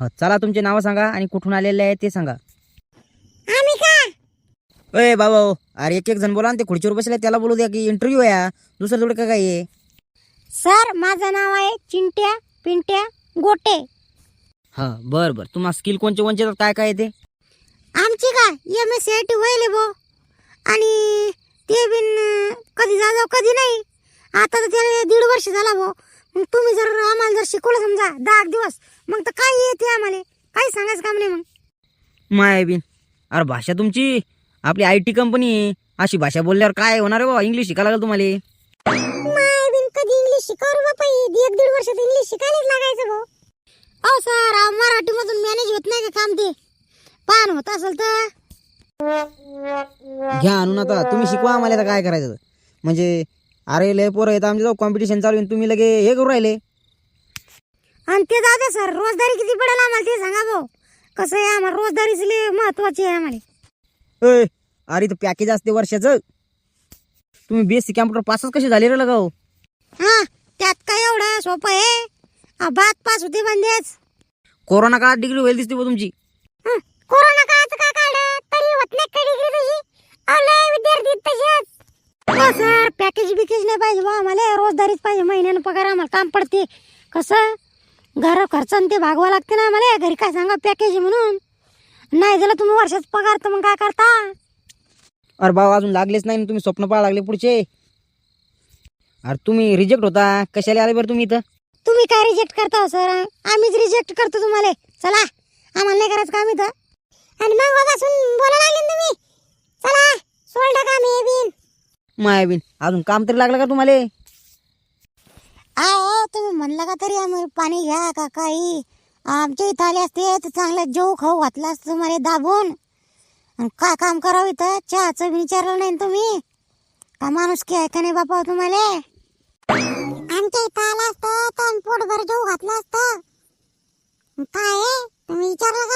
हा चला तुमचे नावं सांगा आणि कुठून आलेले आहे ते सांगा. अय बाबा अरे एक एक जण बोला आणि ते खुर्चीवर बसले त्याला बोलू द्या की इंटरव्ह्यू आहे दुसरं थोडं काय आहे? सर माझं नाव आहे चिंट्या पिंट्या गोटे. हा बर बर. तुम्हाला स्किल कोणचे कोणचे येतात, काय काय येते आमची का? M S C I T व्हायले भो. आणि ते बिन अं, कधी जा कधी नाही. आता तर त्याला दीड वर्ष झाला भो मग तुम्ही जर आम्हाला जर शिकवलं समजा दहा एक दिवस मग तर काय येते आम्हाला? काही सांगायचं काम नाही मग. माय बिन अरे भाषा तुमची आपली आय टी कंपनी अशी भाषा बोलल्यावर काय होणार आहे बाबा इंग्लिश शिकायला लागेल तुम्हाला. माय बिन कधी इंग्लिश शिकावर बापा एक दीड वर्षात इंग्लिश शिकायलाच लागायचं भाऊ. अहो सर मराठी मधून मॅनेज होत नाही का काम ते? पान होत असेल तर? घ्या आणून आता तुम्ही शिकवा आम्हाला आता काय करायचं. म्हणजे अरे लय पोरं येतं आमच्या कॉम्पिटिशन चालू आहे आणि तुम्ही लगे हे करू राहिले. आणि ते जाऊ दे सर रोजदारी किती पडेल आम्हाला ते सांगा भाऊ. कसं आहे आम्हाला रोजदारीच लय महत्वाची आहे आम्हाला. अरे तर पॅकेज असते वर्षाचं. तुम्ही बी एस सी कॅम्प्युटर पासच कसे झाले रे हो? लगाव? हा त्यात काय एवढं सोपं आहे? बात पास होते बंदेच कोरोना काळात डिग्री होईल दिसते बा तुमची. हं, कोरोना काळाचं काय काढ तरी होत नाही का डिग्री तशी अहो, लय विद्यार्थी तसेच हो सर पॅकेज बिकेज नाही पाहिजे बा आम्हाला रोजदारीच पाहिजे. महिन्यानं पगार आम्हाला काम पडते. कसं? घर खर्च आणि ते भागवा लागते ना आम्हाला. घरी काय सांगा पॅकेज म्हणून. नाही झालं तुम्ही वर्षाच पगार तर मग काय करता? अरे भाऊ अजून लागलेच नाही तुम्ही स्वप्न पाहा लागले पुढचे. अरे तुम्ही रिजेक्ट होता. कशाला आले बरं तुम्ही इथं? तुम्ही काय रिजेक्ट करता हो सर आम्हीच रिजेक्ट करतो तुम्हाला. चला. आम्हाला नाही करायचं काम इथं. आणि मग बाबा सुन बोला लागले तुम्ही चला सोड टाका मी बिन मायाबीन. अजून काम तरी लागलं का तुम्हाला? आहो तुम्ही म्हणलं का तरी आम्ही पाणी घ्या का काही? आमच्या इथं आले असते तर चांगलं जेव खाऊ घातला असतं तुम्हाला दाबून. आणि काय काम करावं इथं? चहाचं बी विचारलं नाही ना तुम्ही? का माणूस की आहे का नाही बापा तुम्हाला? आमच्या इथं आला असतं तर पोटभर जेव घातलं असतं. काय आहे? तुम्ही विचारलं